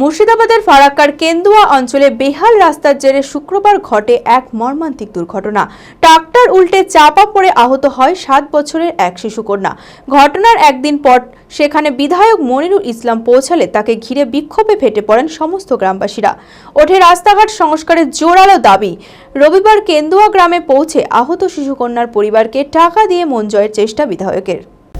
মুর্শিদাবাদের ফারাক্কার কেন্দুয়া অঞ্চলে বেহাল রাস্তার জেরে শুক্রবার ঘটে এক মর্মান্তিক দুর্ঘটনা। ট্রাক্টর উল্টে চাপা পড়ে আহত হয় সাত বছরের এক শিশুকন্যা। ঘটনার একদিন পর সেখানে বিধায়ক মনিরুল ইসলাম পৌঁছালে তাকে ঘিরে বিক্ষোভে ফেটে পড়েন সমস্ত গ্রামবাসীরা। ওঠে রাস্তাঘাট সংস্কারের জোরালো দাবি। রবিবার কেন্দুয়া গ্রামে পৌঁছে আহত শিশুকন্যার পরিবারকে টাকা দিয়ে মন চেষ্টা বিধায়কের।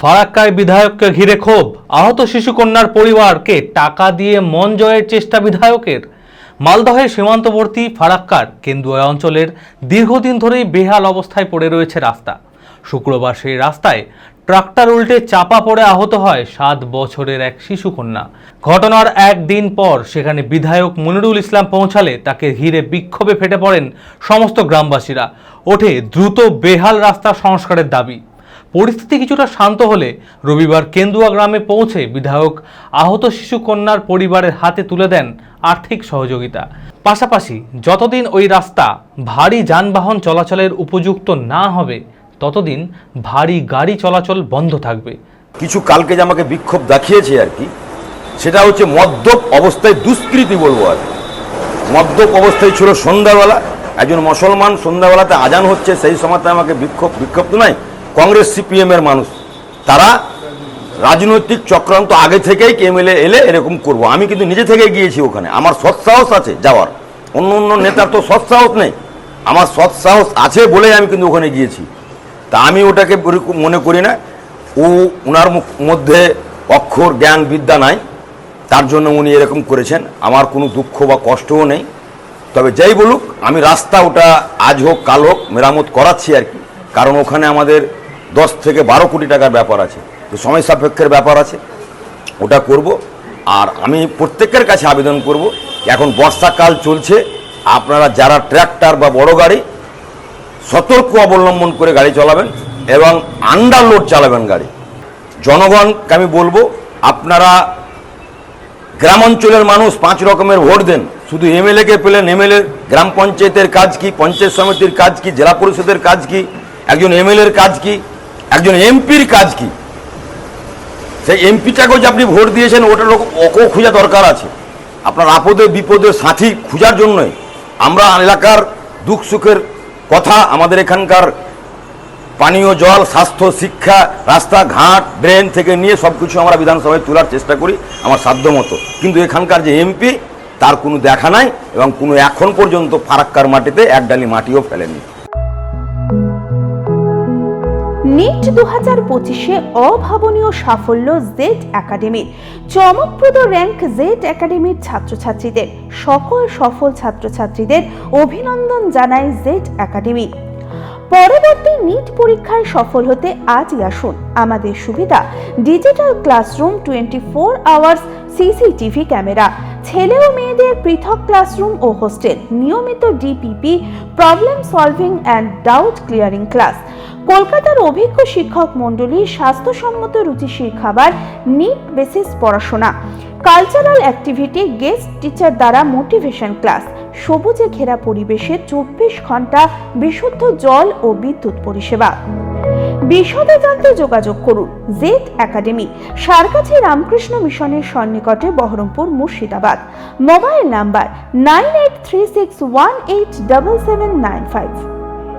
ফারাক্কায় বিধায়ককে ঘিরে ক্ষোভ। আহত শিশুকন্যার পরিবারকে টাকা দিয়ে মন জয়ের চেষ্টা বিধায়কের। মালদহের সীমান্তবর্তী ফারাক্কার কেন্দুয়া অঞ্চলের দীর্ঘদিন ধরেই বেহাল অবস্থায় পড়ে রয়েছে রাস্তা। শুক্রবার সেই রাস্তায় ট্রাক্টর উল্টে চাপা পড়ে আহত হয় সাত বছরের এক শিশুকন্যা। ঘটনার একদিন পর সেখানে বিধায়ক মনিরুল ইসলাম পৌঁছালে তাকে ঘিরে বিক্ষোভে ফেটে পড়েন সমস্ত গ্রামবাসীরা। ওঠে দ্রুত বেহাল রাস্তা সংস্কারের দাবি। পরিস্থিতি কিছুটা শান্ত হলে রবিবার কেন্দুয়া গ্রামে পৌঁছে বিধায়ক আহত শিশু কন্যার পরিবারের হাতে তুলে দেন আর্থিক সহযোগিতা পাশাপাশি যতদিন ওই রাস্তা ভারী যানবাহন চলাচলের উপযুক্ত না হবে, ততদিন ভারী গাড়ি চলাচল বন্ধ থাকবে কিছু কালকে যে আমাকে বিক্ষোভ দেখিয়েছে আর কি, সেটা হচ্ছে মদ্যপ অবস্থায় দুষ্কৃতি বলব আর। মদ্যপ অবস্থায় ছিল সন্ধ্যাবেলা, একজন মুসলমান সন্ধ্যাবেলাতে আজান হচ্ছে, সেই সময়তে আমাকে বিক্ষোভ বিক্ষোভ তো নয় কংগ্রেস সিপিএম এর মানুষ। তারা রাজনৈতিক চক্রান্ত আগে থেকেই এমএলএ এলে এরকম করব। আমি কিন্তু নিজে থেকে গিয়েছি ওখানে। আমার সৎসাহস আছে যাওয়ার। অন্য অন্য নেতার তো সৎসাহস নেই। আমার সৎসাহস আছে বলেই আমি কিন্তু ওখানে গিয়েছি। তা আমি ওটাকে মনে করি না। ও ওনার মধ্যে অক্ষর জ্ঞান বিদ্যা নাই। তার জন্য উনি এরকম করেছেন। আমার কোনো দুঃখ বা কষ্টও নেই। তবে যাই বলুক, আমি রাস্তা ওটা আজ হোক, কাল হোক মেরামত করাচ্ছি আর কি। কারণ ওখানে আমাদের দশ থেকে বারো কোটি টাকার ব্যাপার আছে। তো সময় সাপেক্ষের ব্যাপার আছে, ওটা করব। আর আমি প্রত্যেকের কাছে আবেদন করব, এখন বর্ষাকাল চলছে, আপনারা যারা ট্র্যাক্টর বা বড় গাড়ি, সতর্ক অবলম্বন করে গাড়ি চালাবেন এবং আন্ডারলোড চালাবেন গাড়ি। জনগণকে আমি বলব, আপনারা গ্রাম অঞ্চলের মানুষ পাঁচ রকমের ভোট দেন। শুধু এমএলএকে পেলেন এমএলএ গ্রাম পঞ্চায়েতের কাজ কি, পঞ্চায়েত সমিতির কাজ কি, জেলা পরিষদের কাজ কি, একজন এমএলএর কাজ কি একজন এমপির কাজ কি? সেই এমপিটাকেও যে আপনি ভোট দিয়েছেন ওটার ওকেও খোঁজা দরকার আছে। আপনার আপদে বিপদে সাথী খোঁজার জন্যই। আমরা এলাকার দুঃখ সুখের কথা আমাদের এখানকার পানীয় জল, স্বাস্থ্য, শিক্ষা, রাস্তাঘাট ড্রেন থেকে নিয়ে সব কিছু আমরা বিধানসভায় তোলার চেষ্টা করি আমার সাধ্য মতো। কিন্তু এখানকার যে এমপি, তার কোনো দেখা নাই এবং কোনো এখন পর্যন্ত ফারাক্কার মাটিতে এক ডালি মাটিও ফেলেনি। নিট দু হাজার পঁচিশে অভাবনীয় সাফল্য জেড একাডেমির চমকপ্রদ র্যাঙ্ক জেড একাডেমির ছাত্রছাত্রীদের, সকল সফল ছাত্রছাত্রীদের অভিনন্দন জানায় জেড একাডেমি পরবর্তী নিট পরীক্ষায় সফল হতে আজই আসুন। আমাদের সুবিধা digital classroom twenty four hours CCTV camera ছেলে ও মেয়েদের পৃথক ক্লাসরুম ও হোস্টেল নিয়মিত DPP problem solving and doubt clearing class কলকাতার অভিজ্ঞ শিক্ষক মণ্ডলী স্বাস্থ্যসম্মত রুচিশীল খাবার নিট বেসিস পড়াশোনা। কালচারাল অ্যাক্টিভিটি গেস্ট টিচার দ্বারা মোটিভেশন ক্লাস সবুজে ঘেরা পরিবেশে চব্বিশ ঘণ্টা বিশুদ্ধ জল ও বিদ্যুৎ পরিষেবা। বিশদে জানতে যোগাযোগ করুন জেড একাডেমি সারকাছি রামকৃষ্ণ মিশনের সন্নিকটে Baharampur Murshidabad. Mobile number nine eight three six one eight double seven nine five.